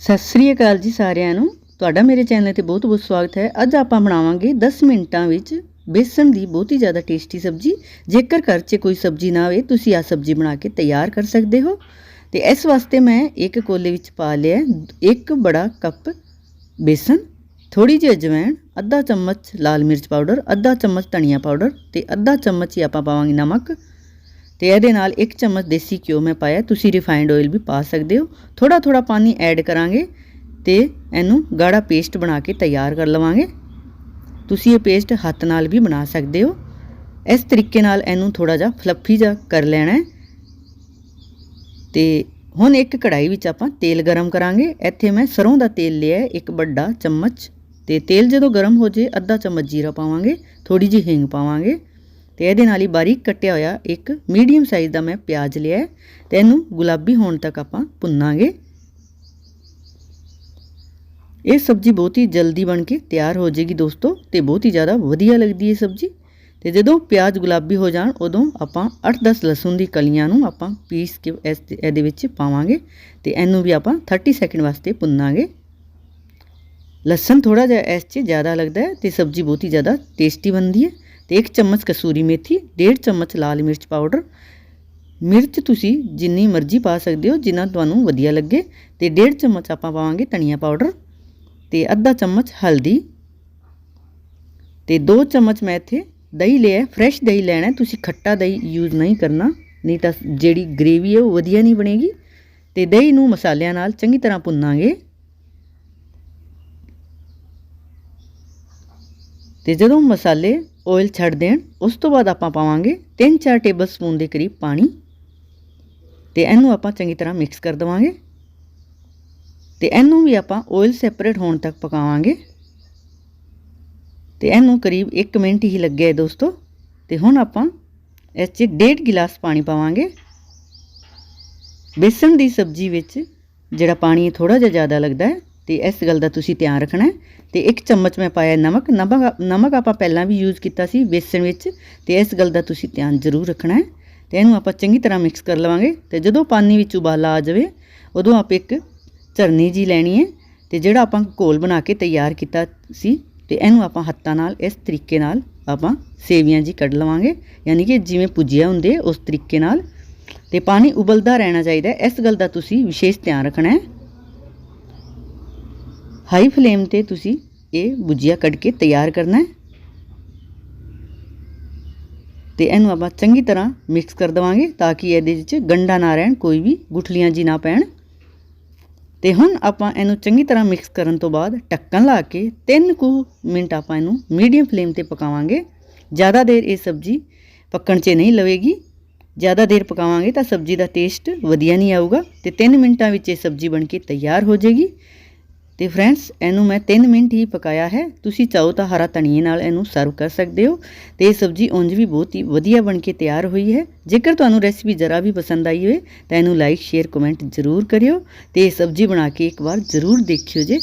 ਸਤਿ ਸ੍ਰੀ ਅਕਾਲ ਜੀ ਸਾਰਿਆਂ ਨੂੰ। ਤੁਹਾਡਾ ਮੇਰੇ ਚੈਨਲ ਤੇ ਬਹੁਤ-ਬਹੁਤ ਸਵਾਗਤ ਹੈ। ਅੱਜ ਆਪਾਂ ਬਣਾਵਾਂਗੇ 10 ਮਿੰਟਾਂ ਵਿੱਚ ਬੇਸਣ ਦੀ ਬਹੁਤ ਹੀ ਜ਼ਿਆਦਾ ਟੇਸਟੀ ਸਬਜ਼ੀ। ਜੇਕਰ ਘਰ 'ਚ ਕੋਈ ਸਬਜ਼ੀ ਨਾ ਹੋਵੇ ਤੁਸੀਂ ਆ ਸਬਜ਼ੀ ਬਣਾ ਕੇ ਤਿਆਰ ਕਰ ਸਕਦੇ ਹੋ। ਤੇ ਇਸ ਵਾਸਤੇ ਮੈਂ ਇੱਕ ਕੋਲੇ ਵਿੱਚ ਪਾ ਲਿਆ ਇੱਕ ਬੜਾ ਕੱਪ ਬੇਸਣ ਥੋੜੀ ਜਿਹੀ ਅਜਵਾਇਣ ਅੱਧਾ ਚਮਚ ਲਾਲ ਮਿਰਚ ਪਾਊਡਰ, ਅੱਧਾ ਚਮਚ ਧਨੀਆ ਪਾਊਡਰ ਤੇ ਅੱਧਾ ਚਮਚ ਹੀ ਆਪਾਂ ਪਾਵਾਂਗੇ ਨਮਕ। ਤੇ ਇਹਦੇ ਨਾਲ 1 ਚਮਚ ਦੇਸੀ ਘਿਓ ਮੈਂ ਪਾਇਆ। ਤੁਸੀਂ ਰਿਫਾਈਨਡ ਆਇਲ ਵੀ ਪਾ ਸਕਦੇ ਹੋ। ਥੋੜਾ ਥੋੜਾ ਪਾਣੀ ਐਡ ਕਰਾਂਗੇ ਤੇ ਇਹਨੂੰ ਗਾੜਾ ਪੇਸਟ ਬਣਾ ਕੇ ਤਿਆਰ ਕਰ ਲਵਾਂਗੇ। ਤੁਸੀਂ ਇਹ ਪੇਸਟ ਹੱਥ ਨਾਲ ਵੀ ਬਣਾ ਸਕਦੇ ਹੋ। ਇਸ ਤਰੀਕੇ ਨਾਲ ਇਹਨੂੰ ਥੋੜਾ ਜਿਹਾ ਫਲੱਫੀ ਜਿਹਾ ਕਰ ਲੈਣਾ ਹੈ। ਤੇ ਹੁਣ ਇੱਕ ਕੜਾਈ ਵਿੱਚ ਆਪਾਂ ਤੇਲ ਗਰਮ ਕਰਾਂਗੇ। ਇੱਥੇ ਮੈਂ ਸਰੋਂ ਦਾ ਤੇਲ ਲਿਆ ਹੈ, ਇੱਕ ਵੱਡਾ ਚਮਚ। ਤੇ ਤੇਲ ਜਦੋਂ ਗਰਮ ਹੋ ਜੇ ਅੱਧਾ ਚਮਚ ਜੀਰਾ ਪਾਵਾਂਗੇ ਥੋੜੀ ਜਿਹੀ ਹਿੰਗ ਪਾਵਾਂਗੇ। ਤੇ ਇਹਦੇ ਨਾਲ ਹੀ ਬਾਰੀਕ ਕੱਟਿਆ ਹੋਇਆ ਇੱਕ ਮੀਡੀਅਮ ਸਾਈਜ਼ ਦਾ ਮੈਂ ਪਿਆਜ਼ ਲਿਆ ਹੈ ਤੇ ਇਹਨੂੰ ਗੁਲਾਬੀ ਹੋਣ ਤੱਕ ਆਪਾਂ ਭੁੰਨਾਂਗੇ। ਇਹ ਸਬਜ਼ੀ ਬਹੁਤ ਹੀ ਜਲਦੀ ਬਣ ਕੇ ਤਿਆਰ ਹੋ ਜਾਏਗੀ ਦੋਸਤੋ ਤੇ ਬਹੁਤ ਹੀ ਜ਼ਿਆਦਾ ਵਧੀਆ ਲੱਗਦੀ ਹੈ ਸਬਜ਼ੀ। ਤੇ ਜਦੋਂ ਪਿਆਜ਼ ਗੁਲਾਬੀ ਹੋ ਜਾਣ ਉਦੋਂ ਆਪਾਂ 8-10 ਲਸਣ ਦੀ ਕਲੀਆਂ ਨੂੰ ਆਪਾਂ ਪੀਸ ਕੇ ਇਸ ਇਹਦੇ ਵਿੱਚ ਪਾਵਾਂਗੇ ਤੇ ਇਹਨੂੰ ਵੀ ਆਪਾਂ 30 ਸੈਕਿੰਡ ਵਾਸਤੇ ਭੁੰਨਾਂਗੇ। ਲਸਣ ਥੋੜਾ ਜਿਹਾ ਇਸ 'ਚ ਜ਼ਿਆਦਾ ਲੱਗਦਾ ਹੈ ਤੇ ਸਬਜ਼ੀ ਬਹੁਤ ਹੀ ਜ਼ਿਆਦਾ ਟੇਸਟੀ ਬਣਦੀ ਹੈ। ਤੇ ਇੱਕ ਚਮਚ ਕਸੂਰੀ ਮੇਥੀ, ਡੇਢ ਚਮਚ ਲਾਲ ਮਿਰਚ ਪਾਊਡਰ। ਮਿਰਚ ਤੁਸੀਂ ਜਿੰਨੀ ਮਰਜ਼ੀ ਪਾ ਸਕਦੇ ਹੋ, ਜਿੰਨਾ ਤੁਹਾਨੂੰ ਵਧੀਆ ਲੱਗੇ। ਤੇ ਡੇਢ ਚਮਚ ਆਪਾਂ ਪਾਵਾਂਗੇ ਧਨੀਆ ਪਾਊਡਰ ਤੇ ਅੱਧਾ ਚਮਚ ਹਲਦੀ ਤੇ 2 ਚਮਚ ਮੈਂ ਇੱਥੇ ਦਹੀਂ ਲਿਆ ਫਰੈਸ਼ ਦਹੀਂ ਲੈਣਾ ਤੁਸੀਂ ਖੱਟਾ ਦਹੀਂ ਯੂਜ਼ ਨਹੀਂ ਕਰਨਾ, ਨਹੀਂ ਤਾਂ ਜਿਹੜੀ ਗ੍ਰੇਵੀ ਹੈ ਉਹ ਵਧੀਆ ਨਹੀਂ ਬਣੇਗੀ। ਤੇ ਦਹੀਂ ਨੂੰ ਮਸਾਲਿਆਂ ਨਾਲ ਚੰਗੀ ਤਰ੍ਹਾਂ ਭੁੰਨਾਂਗੇ। ਤੇ ਜਦੋਂ ਮਸਾਲੇ ਆਇਲ ਛੱਡ ਦੇਣ। ਉਸ ਤੋਂ ਬਾਅਦ ਆਪਾਂ ਪਾਵਾਂਗੇ 3-4 ਟੇਬਲ ਸਪੂਨ ਦੇ ਕਰੀਬ ਪਾਣੀ। ਤੇ ਇਹਨੂੰ ਆਪਾਂ ਚੰਗੀ ਤਰ੍ਹਾਂ ਮਿਕਸ ਕਰ ਦਵਾਂਗੇ। ਤੇ ਇਹਨੂੰ ਵੀ ਆਪਾਂ ਆਇਲ ਸੈਪਰੇਟ ਹੋਣ ਤੱਕ ਪਕਾਵਾਂਗੇ। ਤੇ ਇਹਨੂੰ ਕਰੀਬ 1 ਮਿੰਟ ਹੀ ਲੱਗਿਆ ਹੈ ਦੋਸਤੋ। ਤੇ ਹੁਣ ਆਪਾਂ ਇਸ 'ਚ 1.5 ਗਿਲਾਸ ਪਾਣੀ ਪਾਵਾਂਗੇ। ਬੇਸਣ ਦੀ ਸਬਜ਼ੀ ਵਿੱਚ ਜਿਹੜਾ ਪਾਣੀ ਥੋੜਾ ਜਿਹਾ ਜ਼ਿਆਦਾ ਲੱਗਦਾ ਹੈ ਤੇ ਇਸ ਗੱਲ ਦਾ ਤੁਸੀਂ ਧਿਆਨ ਰੱਖਣਾ ਹੈ। ਤੇ ਇੱਕ ਚਮਚ ਮੈਂ ਪਾਇਆ ਨਮਕ। ਨਮਕ ਨਮਕ ਆਪਾਂ ਪਹਿਲਾਂ ਵੀ ਯੂਜ਼ ਕੀਤਾ ਸੀ ਬੇਸਣ ਵਿੱਚ। ਤੇ ਇਸ ਗੱਲ ਦਾ ਤੁਸੀਂ ਧਿਆਨ ਜ਼ਰੂਰ ਰੱਖਣਾ ਹੈ। ਤੇ ਇਹਨੂੰ ਆਪਾਂ ਚੰਗੀ ਤਰ੍ਹਾਂ ਮਿਕਸ ਕਰ ਲਵਾਂਗੇ। ਤੇ ਜਦੋਂ ਪਾਣੀ ਵਿੱਚ ਉਬਾਲਾ ਆ ਜਾਵੇ, ਉਦੋਂ ਆਪ ਇੱਕ ਝਰਨੀ ਜੀ ਲੈਣੀ ਹੈ। ਤੇ ਜਿਹੜਾ ਆਪਾਂ ਘੋਲ ਬਣਾ ਕੇ ਤਿਆਰ ਕੀਤਾ ਸੀ, ਤੇ ਇਹਨੂੰ ਆਪਾਂ ਹੱਥਾਂ ਨਾਲ ਇਸ ਤਰੀਕੇ ਨਾਲ ਆਪਾਂ ਸੇਵੀਆਂ ਜੀ ਕੱਢ ਲਵਾਂਗੇ। ਯਾਨੀ ਕਿ ਜਿਵੇਂ ਭੁਜੀਆ ਹੁੰਦੇ ਉਸ ਤਰੀਕੇ ਨਾਲ। ਤੇ ਪਾਣੀ ਉਬਲਦਾ ਰਹਿਣਾ ਚਾਹੀਦਾ ਇਸ ਗੱਲ ਦਾ ਤੁਸੀਂ ਵਿਸ਼ੇਸ਼ ਧਿਆਨ ਰੱਖਣਾ ਹੈ। ਹਾਈ ਫਲੇਮ ਤੇ ਤੁਸੀਂ ਇਹ ਭੁਜੀਆ ਕੱਢ ਕੇ ਤਿਆਰ ਕਰਨਾ ਹੈ। ਤੇ ਇਹਨੂੰ ਆਪਾਂ ਚੰਗੀ ਤਰ੍ਹਾਂ ਮਿਕਸ ਕਰ ਦਵਾਂਗੇ ਤਾਂ ਕਿ ਇਹਦੇ ਵਿੱਚ ਗੰਡਾ ਨਾ ਰਹਿਣ, ਕੋਈ ਵੀ ਗੁਠਲੀਆਂ ਜੀ ਨਾ ਪੈਣ। ਤੇ ਹੁਣ ਆਪਾਂ ਇਹਨੂੰ ਚੰਗੀ ਤਰ੍ਹਾਂ ਮਿਕਸ ਕਰਨ ਤੋਂ ਬਾਅਦ ਢੱਕਣ ਲਾ ਕੇ 3 ਕੁ ਮਿੰਟ ਆਪਾਂ ਇਹਨੂੰ ਮੀਡੀਅਮ ਫਲੇਮ ਤੇ ਪਕਾਵਾਂਗੇ। ਜ਼ਿਆਦਾ ਦੇਰ ਇਹ ਸਬਜ਼ੀ ਪੱਕਣ 'ਚ ਨਹੀਂ ਲਵੇਗੀ। ਜ਼ਿਆਦਾ ਦੇਰ ਪਕਾਵਾਂਗੇ ਤਾਂ ਸਬਜ਼ੀ ਦਾ ਟੇਸਟ ਵਧੀਆ ਨਹੀਂ ਆਊਗਾ ਤੇ 3 ਮਿੰਟਾਂ ਵਿੱਚ ਇਹ ਸਬਜ਼ੀ ਬਣ ਕੇ ਤਿਆਰ ਹੋ ਜਾਏਗੀ। ਤੇ ਫਰੈਂਡਸ, ਇਹਨੂੰ ਮੈਂ 3 ਮਿੰਟ ਹੀ ਪਕਾਇਆ ਹੈ। ਤੁਸੀਂ ਚਾਹੋ ਤਾਂ ਹਰਾ ਧਨੀਏ ਨਾਲ ਇਹਨੂੰ ਸਰਵ ਕਰ ਸਕਦੇ ਹੋ ਤੇ ਇਹ ਸਬਜ਼ੀ ਉਂਝ ਵੀ ਬਹੁਤ ਹੀ ਵਧੀਆ ਬਣ ਕੇ ਤਿਆਰ ਹੋਈ ਹੈ। ਜੇਕਰ ਤੁਹਾਨੂੰ ਰੈਸਿਪੀ ਜ਼ਰਾ ਵੀ ਪਸੰਦ ਆਈ ਹੋਵੇ ਤਾਂ ਇਹਨੂੰ ਲਾਈਕ ਸ਼ੇਅਰ ਕਮੈਂਟ ਜ਼ਰੂਰ ਕਰਿਓ ਤੇ ਇਹ ਸਬਜ਼ੀ ਬਣਾ ਕੇ ਇੱਕ ਵਾਰ ਜ਼ਰੂਰ ਦੇਖਿਓ ਜੇ।